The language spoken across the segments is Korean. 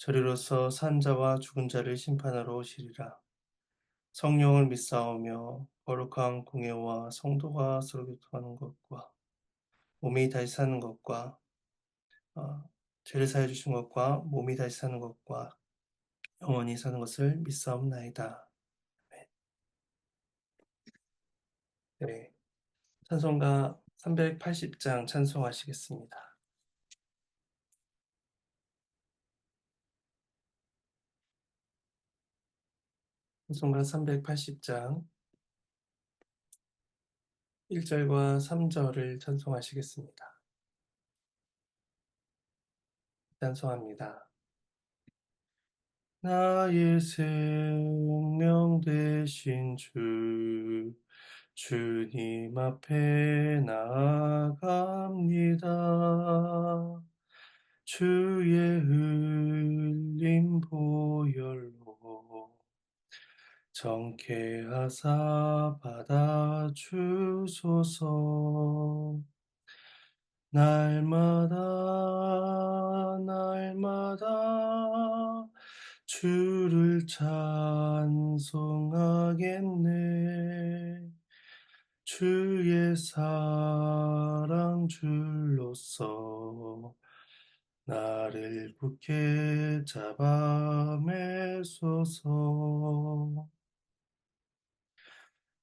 저리로서 산 자와 죽은 자를 심판하러 오시리라. 성령을 믿사오며 거룩한 공예와 성도가 서로 교통하는 것과 몸이 다시 사는 것과 어, 죄를 사해 주신 것과 몸이 다시 사는 것과 영원히 사는 것을 믿사옵나이다. 네. 찬송가 380장 찬송하시겠습니다. 찬송가 380장 1절과 3절을 찬송하시겠습니다. 찬송합니다. 나의 생명 되신 주 주님 앞에 나아갑니다. 주의 흘린 보혈로 정케하사 받아주소서. 날마다 날마다 주를 찬송하겠네. 주의 사랑 줄로서 나를 굳게 잡아매소서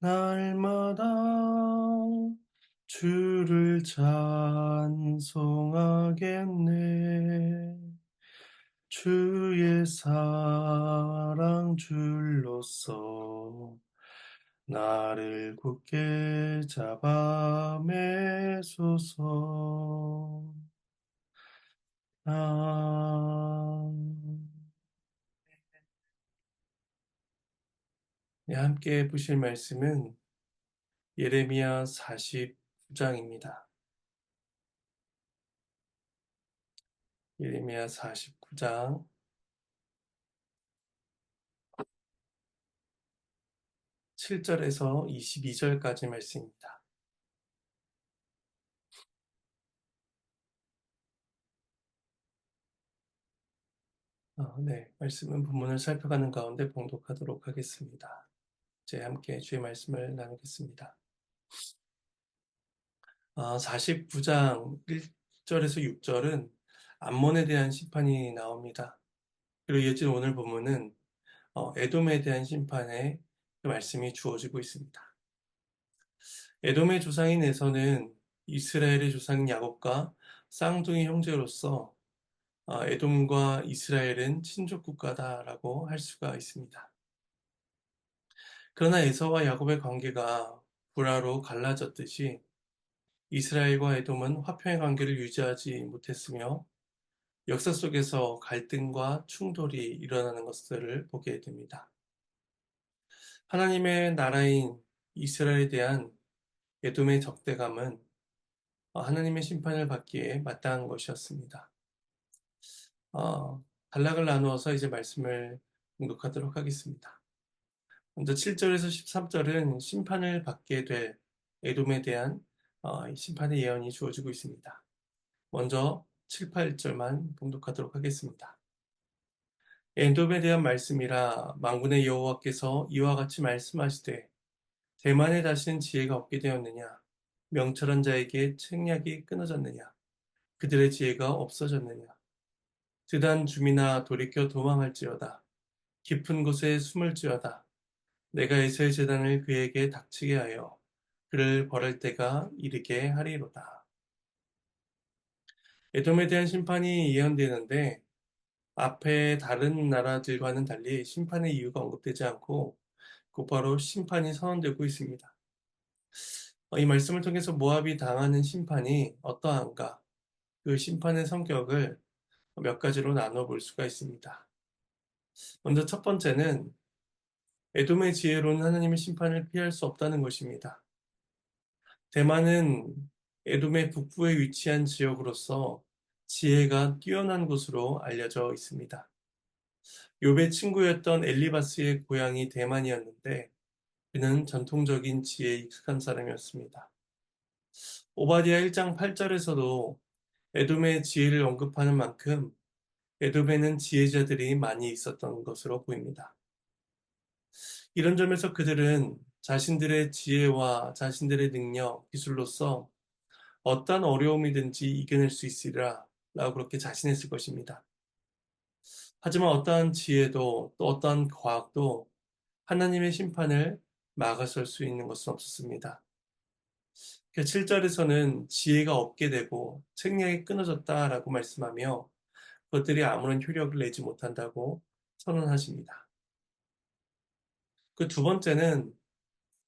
날마다 주를 찬송하겠네. 주의 사랑 줄로서 나를 굳게 잡아 매소서. 아... 함께 보실 말씀은 예레미야 49장입니다. 예레미야 49장 7절에서 22절까지 말씀입니다. 어, 네, 말씀은 본문을 살펴가는 가운데 봉독하도록 하겠습니다. 이제 함께 주의 말씀을 나누겠습니다. 어, 49장 1절에서 6절은 암몬에 대한 심판이 나옵니다. 그리고 이어진 오늘 본문은 어, 에돔에 대한 심판의 그 말씀이 주어지고 있습니다. 에돔의 조상인 에서는 이스라엘의 조상인 야곱과 쌍둥이 형제로서 어, 에돔과 이스라엘은 친족 국가다라고 할 수가 있습니다. 그러나 에서와 야곱의 관계가 불화로 갈라졌듯이 이스라엘과 에돔은 화평의 관계를 유지하지 못했으며 역사 속에서 갈등과 충돌이 일어나는 것들을 보게 됩니다. 하나님의 나라인 이스라엘에 대한 에돔의 적대감은 하나님의 심판을 받기에 마땅한 것이었습니다. 어, 단락을 나누어서 이제 말씀을 공독하도록 하겠습니다. 먼저 7절에서 13절은 심판을 받게 될 에돔에 대한 어, 심판의 예언이 주어지고 있습니다. 먼저 7, 8절만 봉독하도록 하겠습니다. 엔돔에 대한 말씀이라 망군의 여호와께서 이와 같이 말씀하시되 대만에 다시는 지혜가 없게 되었느냐 명철한 자에게 책략이 끊어졌느냐 그들의 지혜가 없어졌느냐 드단 주민아 돌이켜 도망할지어다 깊은 곳에 숨을지어다. 내가 에서의 재단을 그에게 닥치게 하여 그를 벌할 때가 이르게 하리로다. 에돔에 대한 심판이 예언되는데 앞에 다른 나라들과는 달리 심판의 이유가 언급되지 않고 곧바로 심판이 선언되고 있습니다. 이 말씀을 통해서 모압이 당하는 심판이 어떠한가 그 심판의 성격을 몇 가지로 나눠 볼 수가 있습니다. 먼저 첫 번째는 에돔의 지혜로는 하나님의 심판을 피할 수 없다는 것입니다. 대만은 에돔의 북부에 위치한 지역으로서 지혜가 뛰어난 곳으로 알려져 있습니다. 욥의 친구였던 엘리바스의 고향이 대만이었는데 그는 전통적인 지혜에 익숙한 사람이었습니다. 오바디아 1장 8절에서도 에돔의 지혜를 언급하는 만큼 에돔에는 지혜자들이 많이 있었던 것으로 보입니다. 이런 점에서 그들은 자신들의 지혜와 자신들의 능력, 기술로서 어떠한 어려움이든지 이겨낼 수 있으리라 라고 그렇게 자신했을 것입니다. 하지만 어떠한 지혜도 또 어떠한 과학도 하나님의 심판을 막아설 수 있는 것은 없었습니다. 7절에서는 그 지혜가 없게 되고 책량이 끊어졌다라고 말씀하며 그것들이 아무런 효력을 내지 못한다고 선언하십니다. 그 두 번째는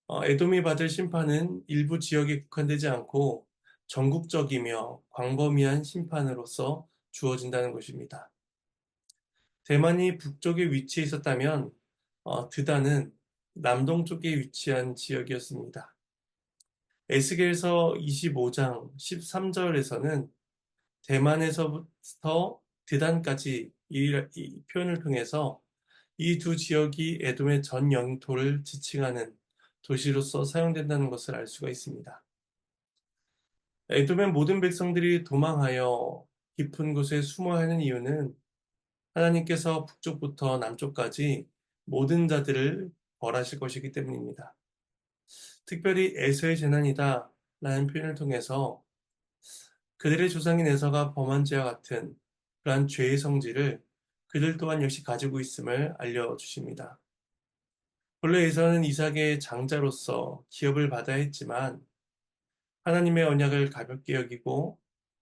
어, 에돔이 받을 심판은 일부 지역에 국한되지 않고 전국적이며 광범위한 심판으로서 주어진다는 것입니다. 대만이 북쪽에 위치해 있었다면 어, 드다는 남동쪽에 위치한 지역이었습니다. 에스겔서 25장 13절에서는 대만에서부터 드단까지 이, 이 표현을 통해서 이 두 지역이 에돔의 전 영토를 지칭하는 도시로서 사용된다는 것을 알 수가 있습니다. 에돔의 모든 백성들이 도망하여 깊은 곳에 숨어 하는 이유는 하나님께서 북쪽부터 남쪽까지 모든 자들을 벌하실 것이기 때문입니다. 특별히 에서의 재난이다 라는 표현을 통해서 그들의 조상인 에서가 범한 죄와 같은 그러한 죄의 성질을 그들 또한 역시 가지고 있음을 알려주십니다. 본래 에서는 이삭의 장자로서 기업을 받아야 했지만 하나님의 언약을 가볍게 여기고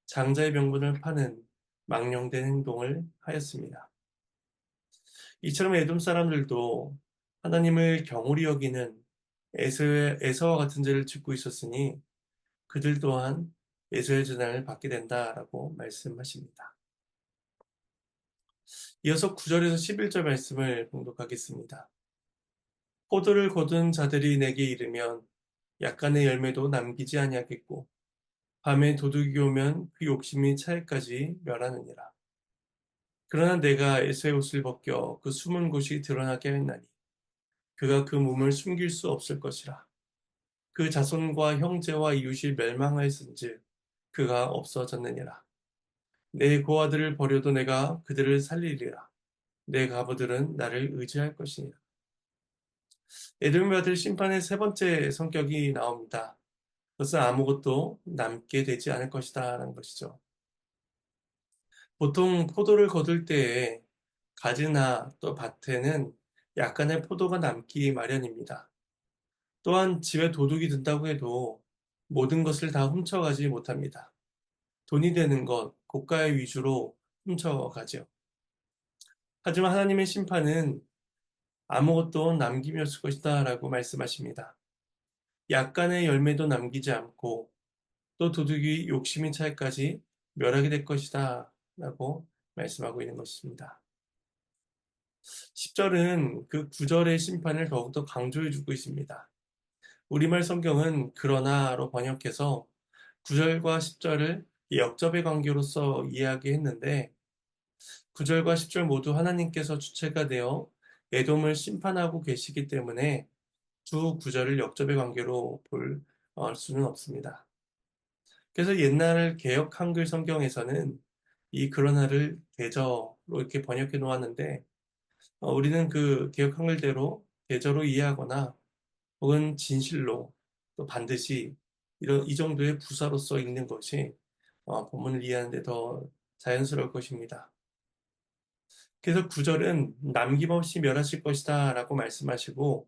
장자의 명분을 파는 망령된 행동을 하였습니다. 이처럼 에돔 사람들도 하나님을 경홀히 여기는 에서와 같은 죄를 짓고 있었으니 그들 또한 에서의 재난을 받게 된다라고 말씀하십니다. 이어서 9절에서 11절 말씀을 봉독하겠습니다. 포도를 거둔 자들이 내게 이르면 약간의 열매도 남기지 아니하겠고 밤에 도둑이 오면 그 욕심이 차에까지 멸하느니라. 그러나 내가 에서의 옷을 벗겨 그 숨은 곳이 드러나게 했나니 그가 그 몸을 숨길 수 없을 것이라. 그 자손과 형제와 이웃이 멸망하였은즉 그가 없어졌느니라. 내 고아들을 버려도 내가 그들을 살리리라. 내 가부들은 나를 의지할 것이니라. 받을 심판의 세 번째 성격이 나옵니다. 그것은 아무것도 남게 되지 않을 것이다 라는 것이죠. 보통 포도를 거둘 때에 가지나 또 밭에는 약간의 포도가 남기 마련입니다. 또한 집에 도둑이 든다고 해도 모든 것을 다 훔쳐가지 못합니다. 돈이 되는 것, 고가의 위주로 훔쳐가죠. 하지만 하나님의 심판은 아무것도 남김이 없을 것이다 라고 말씀하십니다. 약간의 열매도 남기지 않고 또 도둑이 욕심인 차에까지 멸하게 될 것이다 라고 말씀하고 있는 것입니다. 10절은 그 9절의 심판을 더욱더 강조해 주고 있습니다. 우리말 성경은 그러나로 번역해서 9절과 10절을 역접의 관계로서 이해하게 했는데 9절과 10절 모두 하나님께서 주체가 되어 에돔을 심판하고 계시기 때문에 두 구절을 역접의 관계로 볼 어, 수는 없습니다. 그래서 옛날 개혁 한글 성경에서는 이 그러나를 대저로 이렇게 번역해 놓았는데 어, 우리는 그 개혁 한글대로 대저로 이해하거나 혹은 진실로 또 반드시 이런 이 정도의 부사로서 읽는 것이 어, 본문을 이해하는데 더 자연스러울 것입니다. 그래서 9절은 남김없이 멸하실 것이다 라고 말씀하시고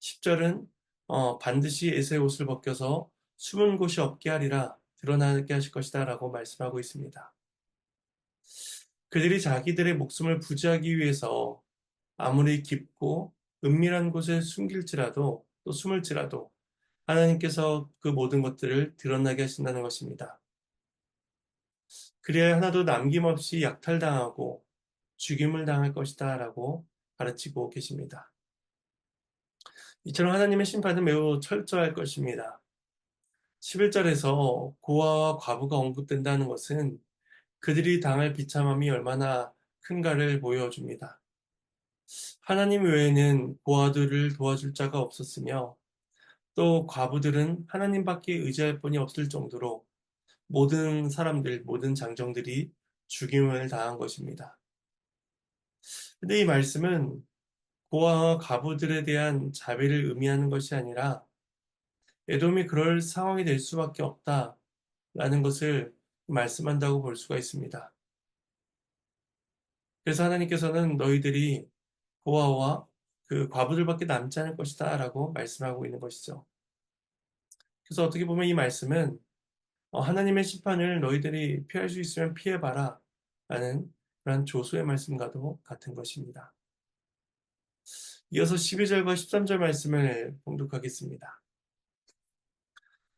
10절은 어, 반드시 에서의 옷을 벗겨서 숨은 곳이 없게 하리라 드러나게 하실 것이다 라고 말씀하고 있습니다. 그들이 자기들의 목숨을 부지하기 위해서 아무리 깊고 은밀한 곳에 숨길지라도 또 숨을지라도 하나님께서 그 모든 것들을 드러나게 하신다는 것입니다. 그래야 하나도 남김없이 약탈당하고 죽임을 당할 것이다 라고 가르치고 계십니다. 이처럼 하나님의 심판은 매우 철저할 것입니다. 11절에서 고아와 과부가 언급된다는 것은 그들이 당할 비참함이 얼마나 큰가를 보여줍니다. 하나님 외에는 고아들을 도와줄 자가 없었으며 또 과부들은 하나님밖에 의지할 분이 없을 정도로 모든 사람들, 모든 장정들이 죽임을 당한 것입니다. 근데 이 말씀은 고아와 과부들에 대한 자비를 의미하는 것이 아니라 에돔이 그럴 상황이 될 수밖에 없다라는 것을 말씀한다고 볼 수가 있습니다. 그래서 하나님께서는 너희들이 고아와 그 과부들밖에 남지 않을 것이다 라고 말씀하고 있는 것이죠. 그래서 어떻게 보면 이 말씀은 어, 하나님의 심판을 너희들이 피할 수 있으면 피해봐라 라는 그런 조소의 말씀과도 같은 것입니다. 이어서 12절과 13절 말씀을 봉독하겠습니다.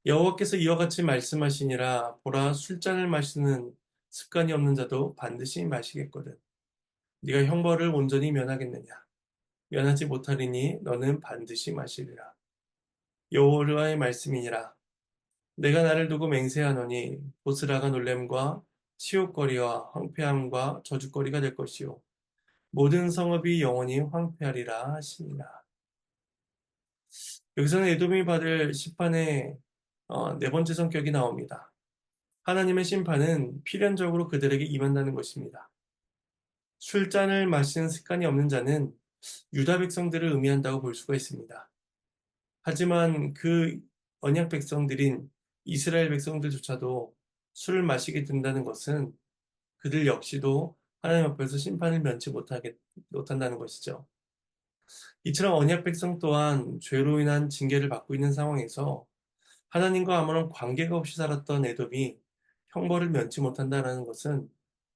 여호와께서 이와 같이 말씀하시니라 보라 술잔을 마시는 습관이 없는 자도 반드시 마시겠거든. 네가 형벌을 온전히 면하겠느냐? 면하지 못하리니 너는 반드시 마시리라. 여호와의 말씀이니라. 내가 나를 두고 맹세하노니 보스라가 놀램과 치욕거리와 황폐함과 저주거리가 될 것이요 모든 성읍이 영원히 황폐하리라 하시니라. 여기서는 에돔이 받을 심판의 어, 네 번째 성격이 나옵니다. 하나님의 심판은 필연적으로 그들에게 임한다는 것입니다. 술잔을 마시는 습관이 없는 자는 유다 백성들을 의미한다고 볼 수가 있습니다. 하지만 그 언약 백성들인 이스라엘 백성들조차도 술을 마시게 된다는 것은 그들 역시도 하나님 앞에서 심판을 면치 못하게, 못한다는 것이죠. 이처럼 언약 백성 또한 죄로 인한 징계를 받고 있는 상황에서 하나님과 아무런 관계가 없이 살았던 에돔이 형벌을 면치 못한다는 것은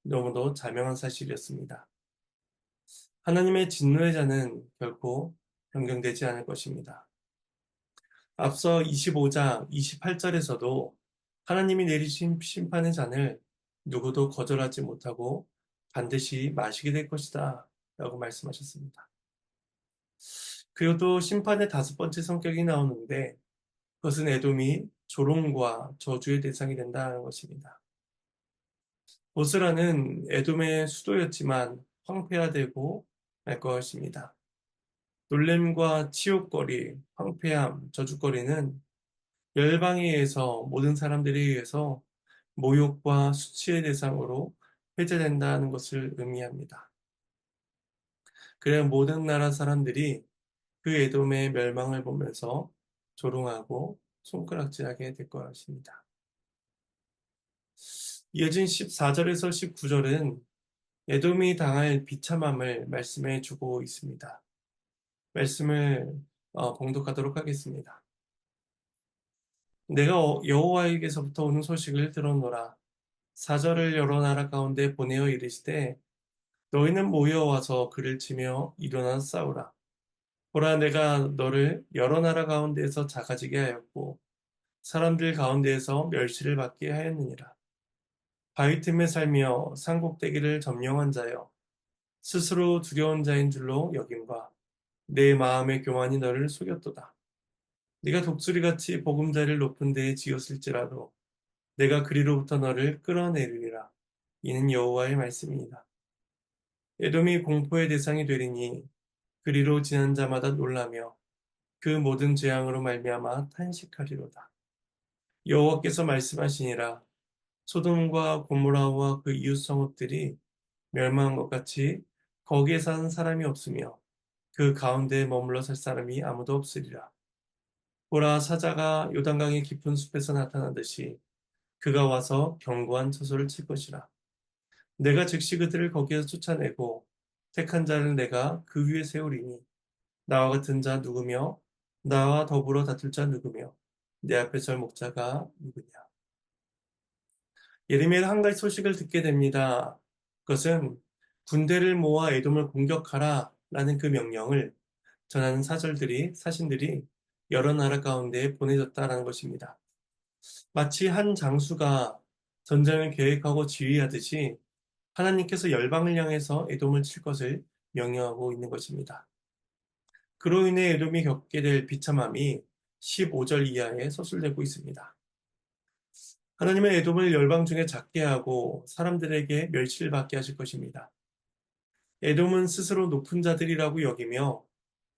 너무도 자명한 사실이었습니다. 하나님의 진노의 자는 결코 변경되지 않을 것입니다. 앞서 25장 28절에서도 하나님이 내리신 심판의 잔을 누구도 거절하지 못하고 반드시 마시게 될 것이다 라고 말씀하셨습니다. 그리고 또 심판의 다섯 번째 성격이 나오는데 그것은 에돔이 조롱과 저주의 대상이 된다는 것입니다. 보스라는 에돔의 수도였지만 황폐화되고 말 것입니다. 놀램과 치욕거리, 황폐함, 저주거리는 열방에 의해서 모든 사람들에 의해서 모욕과 수치의 대상으로 회자된다는 것을 의미합니다. 그래 모든 나라 사람들이 그 에돔의 멸망을 보면서 조롱하고 손가락질하게 될 것입니다. 이어진 14절에서 19절은 에돔이 당할 비참함을 말씀해 주고 있습니다. 말씀을 어, 봉독하도록 하겠습니다. 내가 어, 여호와에게서부터 오는 소식을 들었노라. 사절을 여러 나라 가운데 보내어 이르시되 너희는 모여와서 그를 치며 일어나 싸우라. 보라 내가 너를 여러 나라 가운데에서 작아지게 하였고 사람들 가운데에서 멸시를 받게 하였느니라. 바위 틈에 살며 산곡대기를 점령한 자여 스스로 두려운 자인 줄로 여김과 내 마음의 교만이 너를 속였도다. 네가 독수리같이 보금자리를 높은 데에 지었을지라도 내가 그리로부터 너를 끌어내리리라. 이는 여호와의 말씀이니라. 에돔이 공포의 대상이 되리니 그리로 지난 자마다 놀라며 그 모든 재앙으로 말미암아 탄식하리로다. 여호와께서 말씀하시니라 소돔과 고모라와 그 이웃 성읍들이 멸망한 것 같이 거기에 사는 사람이 없으며 그 가운데에 머물러 살 사람이 아무도 없으리라. 보라 사자가 요단강의 깊은 숲에서 나타나듯이 그가 와서 견고한 처소를 칠 것이라. 내가 즉시 그들을 거기에서 쫓아내고 택한 자를 내가 그 위에 세우리니 나와 같은 자 누구며 나와 더불어 다툴 자 누구며 내 앞에 설 목자가 누구냐. 예레미야가 한 가지 소식을 듣게 됩니다. 그것은 군대를 모아 에돔을 공격하라 라는 그 명령을 전하는 사절들이 사신들이 여러 나라 가운데 보내졌다라는 것입니다. 마치 한 장수가 전쟁을 계획하고 지휘하듯이 하나님께서 열방을 향해서 에돔을 칠 것을 명령하고 있는 것입니다. 그로 인해 에돔이 겪게 될 비참함이 15절 이하에 서술되고 있습니다. 하나님은 에돔을 열방 중에 작게 하고 사람들에게 멸시를 받게 하실 것입니다. 에돔은 스스로 높은 자들이라고 여기며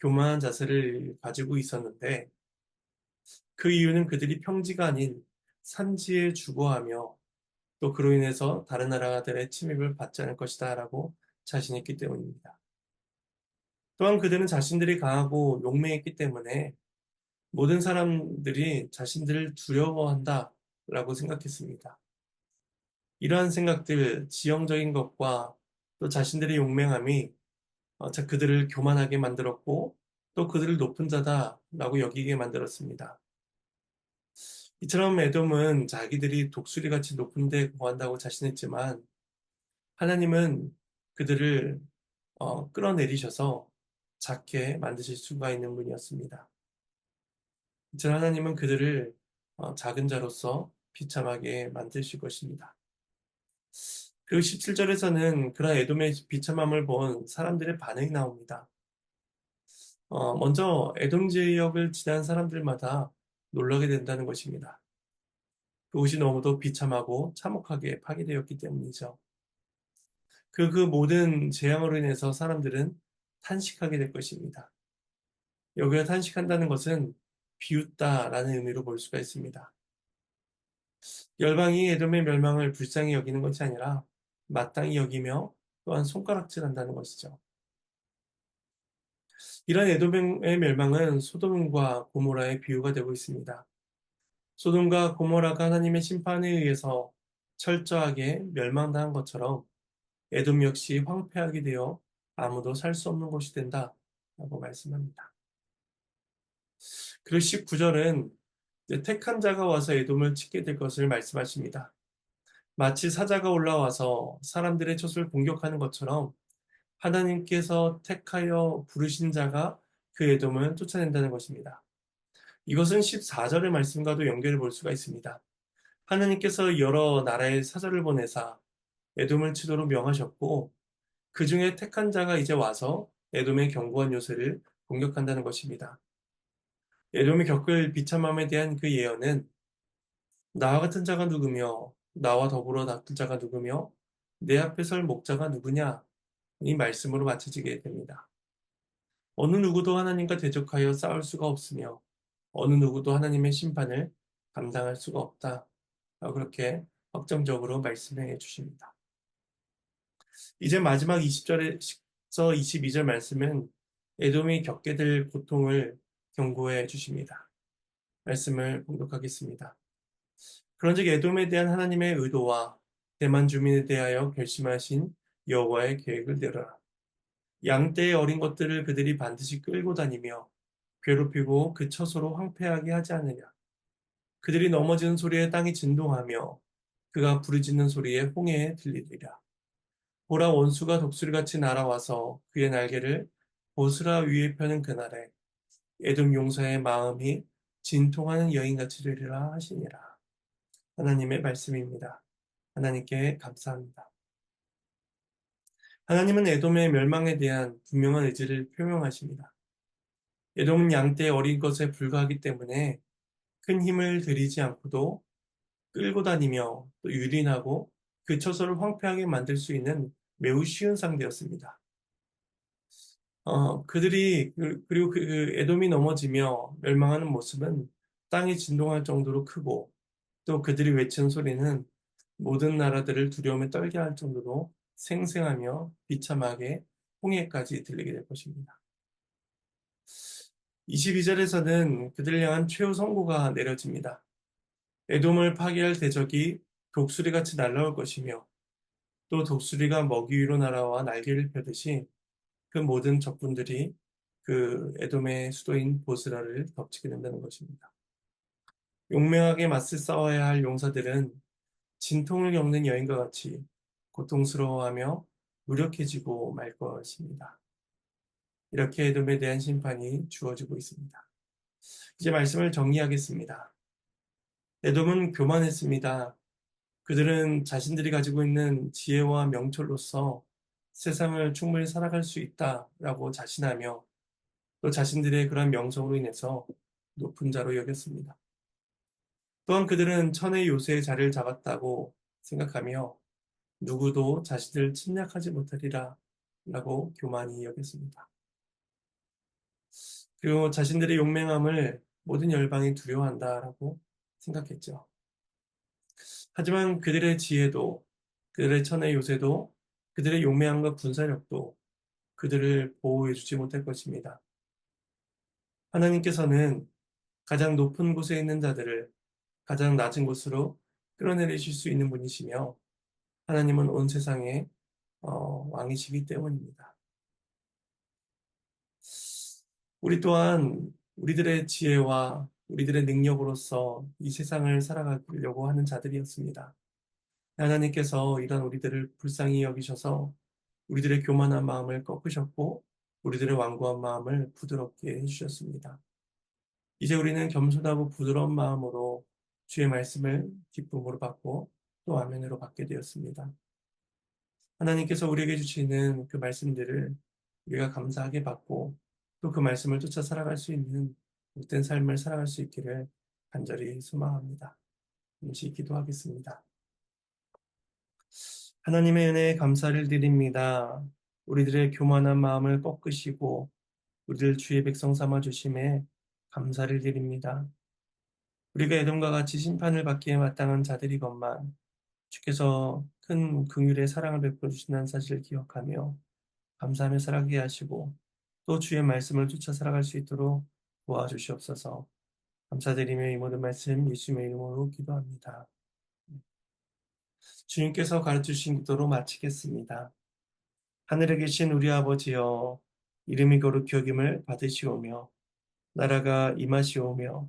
교만한 자세를 가지고 있었는데 그 이유는 그들이 평지가 아닌 산지에 주거하며 또 그로 인해서 다른 나라들의 침입을 받지 않을 것이다 라고 자신했기 때문입니다. 또한 그들은 자신들이 강하고 용맹했기 때문에 모든 사람들이 자신들을 두려워한다 라고 생각했습니다. 이러한 생각들, 지형적인 것과 또 자신들의 용맹함이 어, 그들을 교만하게 만들었고 또 그들을 높은 자다라고 여기게 만들었습니다. 이처럼 에돔은 자기들이 독수리같이 높은 데 거한다고 자신했지만 하나님은 그들을 어, 끌어내리셔서 작게 만드실 수가 있는 분이었습니다. 이처럼 하나님은 그들을 어, 작은 자로서 비참하게 만드실 것입니다. 그리고 17절에서는 그런 에돔의 비참함을 본 사람들의 반응이 나옵니다. 어, 먼저 에돔 지역을 지난 사람들마다 놀라게 된다는 것입니다. 그곳이 너무도 비참하고 참혹하게 파괴되었기 때문이죠. 그, 그 모든 재앙으로 인해서 사람들은 탄식하게 될 것입니다. 여기가 탄식한다는 것은 비웃다라는 의미로 볼 수가 있습니다. 열방이 에돔의 멸망을 불쌍히 여기는 것이 아니라 마땅히 여기며 또한 손가락질한다는 것이죠. 이러한 에돔의 멸망은 소돔과 고모라의 비유가 되고 있습니다. 소돔과 고모라가 하나님의 심판에 의해서 철저하게 멸망당한 것처럼 에돔 역시 황폐하게 되어 아무도 살 수 없는 곳이 된다 라고 말씀합니다. 그리고 19절은 택한 자가 와서 에돔을 치게 될 것을 말씀하십니다. 마치 사자가 올라와서 사람들의 젖을 공격하는 것처럼 하나님께서 택하여 부르신 자가 그 에돔을 쫓아낸다는 것입니다. 이것은 14절의 말씀과도 연결해 볼 수가 있습니다. 하나님께서 여러 나라의 사절을 보내사 에돔을 치도록 명하셨고 그 중에 택한 자가 이제 와서 에돔의 견고한 요새를 공격한다는 것입니다. 에돔이 겪을 비참함에 대한 그 예언은 나와 같은 자가 누구며 나와 더불어 다툴 자가 누구며 내 앞에 설 목자가 누구냐 이 말씀으로 맞춰지게 됩니다. 어느 누구도 하나님과 대적하여 싸울 수가 없으며 어느 누구도 하나님의 심판을 감당할 수가 없다. 그렇게 확정적으로 말씀해 주십니다. 이제 마지막 20절에서 22절 말씀은 에돔이 겪게 될 고통을 경고해 주십니다. 말씀을 봉독하겠습니다. 그런즉 에돔에 대한 하나님의 의도와 대만 주민에 대하여 결심하신 여호와의 계획을 내려라. 양떼의 어린 것들을 그들이 반드시 끌고 다니며 괴롭히고 그 처소로 황폐하게 하지 않느냐. 그들이 넘어지는 소리에 땅이 진동하며 그가 부르짖는 소리에 홍해에 들리리라. 보라 원수가 독수리같이 날아와서 그의 날개를 보스라 위에 펴는 그날에 에돔 용사의 마음이 진통하는 여인같이 되리라 하시니라. 하나님의 말씀입니다. 하나님께 감사합니다. 하나님은 에돔의 멸망에 대한 분명한 의지를 표명하십니다. 에돔은 양떼 어린 것에 불과하기 때문에 큰 힘을 들이지 않고도 끌고 다니며 또 유린하고 그 처소를 황폐하게 만들 수 있는 매우 쉬운 상대였습니다. 어, 그들이 그, 리고 그, 그 에돔이 넘어지며 멸망하는 모습은 땅이 진동할 정도로 크고 또 그들이 외치는 소리는 모든 나라들을 두려움에 떨게 할 정도로 생생하며 비참하게 홍해까지 들리게 될 것입니다. 22절에서는 그들을 향한 최후 선고가 내려집니다. 에돔을 파괴할 대적이 독수리같이 날라올 것이며 또 독수리가 먹이 위로 날아와 날개를 펴듯이 그 모든 적군들이 그 에돔의 수도인 보스라를 덮치게 된다는 것입니다. 용맹하게 맞서 싸워야 할 용사들은 진통을 겪는 여인과 같이 고통스러워하며 무력해지고 말 것입니다. 이렇게 에돔에 대한 심판이 주어지고 있습니다. 이제 말씀을 정리하겠습니다. 에돔은 교만했습니다. 그들은 자신들이 가지고 있는 지혜와 명철로서 세상을 충분히 살아갈 수 있다라고 자신하며 또 자신들의 그런 명성으로 인해서 높은 자로 여겼습니다. 또한 그들은 천의 요새의 자리를 잡았다고 생각하며 누구도 자신을 침략하지 못하리라 라고 교만히 여겼습니다. 그리고 자신들의 용맹함을 모든 열방이 두려워한다라고 생각했죠. 하지만 그들의 지혜도, 그들의 천의 요새도, 그들의 용맹함과 군사력도 그들을 보호해주지 못할 것입니다. 하나님께서는 가장 높은 곳에 있는 자들을 가장 낮은 곳으로 끌어내리실 수 있는 분이시며 하나님은 온 세상의 어, 왕이시기 때문입니다. 우리 또한 우리들의 지혜와 우리들의 능력으로서 이 세상을 살아가려고 하는 자들이었습니다. 하나님께서 이런 우리들을 불쌍히 여기셔서 우리들의 교만한 마음을 꺾으셨고 우리들의 완고한 마음을 부드럽게 해주셨습니다. 이제 우리는 겸손하고 부드러운 마음으로 주의 말씀을 기쁨으로 받고 또 아멘으로 받게 되었습니다. 하나님께서 우리에게 주시는 그 말씀들을 우리가 감사하게 받고 또 그 말씀을 쫓아 살아갈 수 있는 못된 삶을 살아갈 수 있기를 간절히 소망합니다. 잠시 기도하겠습니다. 하나님의 은혜에 감사를 드립니다. 우리들의 교만한 마음을 꺾으시고 우리를 주의 백성 삼아 주심에 감사를 드립니다. 우리가 에돔과 같이 심판을 받기에 마땅한 자들이건만 주께서 큰 긍휼의 사랑을 베풀어 주신다는 사실을 기억하며 감사하며 살아가게 하시고 또 주의 말씀을 쫓아 살아갈 수 있도록 도와주시옵소서. 감사드리며 이 모든 말씀 예수님의 이름으로 기도합니다. 주님께서 가르치신 기도로 마치겠습니다. 하늘에 계신 우리 아버지여 이름이 거룩 여김을 받으시오며 나라가 임하시오며